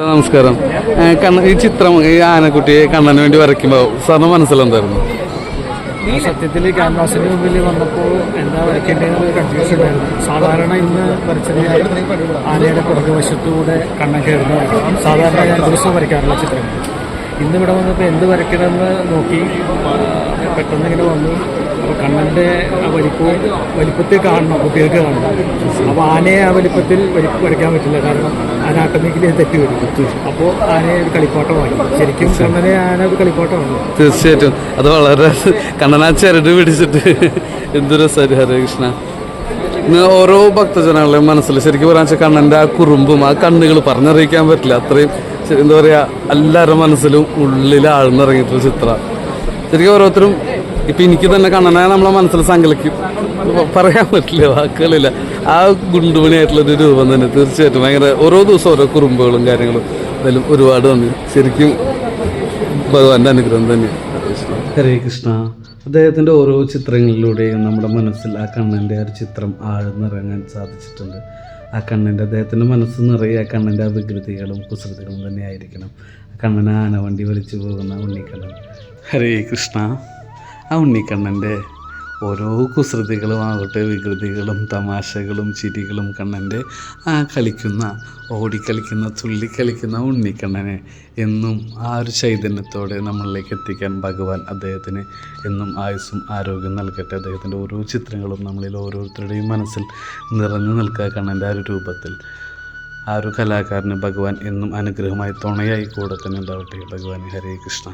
നമസ്കാരം. കണ്ണ ഈ ചിത്രം ഈ ആനക്കുട്ടിയെ കണ്ണന് വേണ്ടി വരയ്ക്കുമ്പോൾ സാറിന് മനസ്സിലെന്തായിരുന്നു? സത്യത്തിൽ ക്യാൻവാസിന് മുമ്പിൽ വന്നപ്പോൾ എന്താ വരയ്ക്കേണ്ടതെന്ന് കൺഫ്യൂഷൻ ഉണ്ടായിരുന്നു. സാധാരണ ഇന്ന് വരച്ചത് ആനയുടെ പുറകുവശത്തൂടെ കണ്ണൻ കയറുന്ന സാധാരണ ഞാൻ ദിവസവും വരയ്ക്കാറുള്ള ചിത്രങ്ങൾ ഇന്ന് ഇവിടെ വന്നപ്പോൾ എന്ത് വരയ്ക്കണമെന്ന് നോക്കി പെട്ടെന്ന് ഇങ്ങനെ വന്നു. അപ്പോൾ കണ്ണന്റെ ആ വലിപ്പവും വലിപ്പത്തിൽ കാണണം കുട്ടികൾക്ക് കാണണം. അപ്പോൾ ആനയെ ആ വലിപ്പത്തിൽ വരയ്ക്കാൻ പറ്റില്ല. കാരണം അനാട്ടമിക്കലി തെറ്റ് വരും അപ്പോൾ ആനയെ ഒരു കളിപ്പാട്ടമാണ് ശരിക്കും കണ്ണനെ ആന ഒരു കളിപ്പാട്ടമാണ്? തീർച്ചയായിട്ടും. അത് വളരെ കണ്ണനാ ചരട് പിടിച്ചിട്ട് എന്ത് കൃഷ്ണ. ഇന്ന് ഓരോ ഭക്തജനങ്ങളുടെയും മനസ്സിൽ ശരിക്കും പറയാൻ വെച്ചാൽ കണ്ണന്റെ ആ കുറുമ്പും ആ കണ്ണുകൾ പറഞ്ഞറിയിക്കാൻ പറ്റില്ല. അത്രയും എന്താ പറയുക എല്ലാവരുടെ മനസ്സിലും ഉള്ളിൽ ആഴ്ന്നിറങ്ങിയിട്ടുള്ള ചിത്രം. ശരിക്കും ഓരോരുത്തരും ഇപ്പം എനിക്ക് തന്നെ കണ്ണനെ നമ്മളെ മനസ്സിൽ സങ്കല്പിക്കും. ഇപ്പൊ പറയാൻ പറ്റില്ല വാക്കുകളില്ല. ആ ഗുണ്ടുമണിയായിട്ടുള്ളൊരു രൂപം തന്നെ തീർച്ചയായിട്ടും. ഭയങ്കര ഓരോ ദിവസം ഓരോ കുറുമ്പുകളും കാര്യങ്ങളും അതിലും ഒരുപാട് നന്ദി. ശരിക്കും ഭഗവാന്റെ അനുഗ്രഹം തന്നെയാണ്. ഹരേ കൃഷ്ണ. അദ്ദേഹത്തിന്റെ ഓരോ ചിത്രങ്ങളിലൂടെയും നമ്മുടെ മനസ്സിൽ ആ കണ്ണന്റെ ആ ഒരു ചിത്രം ആഴ്ന്നിറങ്ങാൻ സാധിച്ചിട്ടുണ്ട്. ആ കണ്ണന്റെ അദ്ദേഹത്തിന്റെ മനസ്സ് നിറയെ ആ കണ്ണന്റെ വികൃതികളും കുസൃതികളും തന്നെയായിരിക്കണം ആ കണ്ണൻ ആനവണ്ടി വലിച്ചു പോകുന്ന ഉണ്ണിക്കണ്ണൻ. ഹരേ കൃഷ്ണ. ആ ഉണ്ണിക്കണ്ണന്റെ ഓരോ കുസൃതികളും ആവട്ടെ വികൃതികളും തമാശകളും ചിരികളും കണ്ണന്റെ ആ കളിക്കുന്ന ഓടിക്കളിക്കുന്ന തുള്ളിക്കളിക്കുന്ന ഉണ്ണിക്കണ്ണനെ എന്നും ആ ഒരു ചൈതന്യത്തോടെ നമ്മളിലേക്ക് എത്തിക്കാൻ ഭഗവാൻ അദ്ദേഹത്തിന് എന്നും ആയുസ്സും ആരോഗ്യം നൽകട്ടെ. അദ്ദേഹത്തിന്റെ ഓരോ ചിത്രങ്ങളും നമ്മളിൽ ഓരോരുത്തരുടെയും മനസ്സിൽ നിറഞ്ഞു നിൽക്കുക കണ്ണന്റെ ആ ഒരു രൂപത്തിൽ. ആ ഒരു കലാകാരന് ഭഗവാൻ എന്നും അനുഗ്രഹമായി തുണയായി കൂടെ തന്നെ ഉണ്ടാവട്ടെ. ഭഗവാൻ ഹരേ കൃഷ്ണ.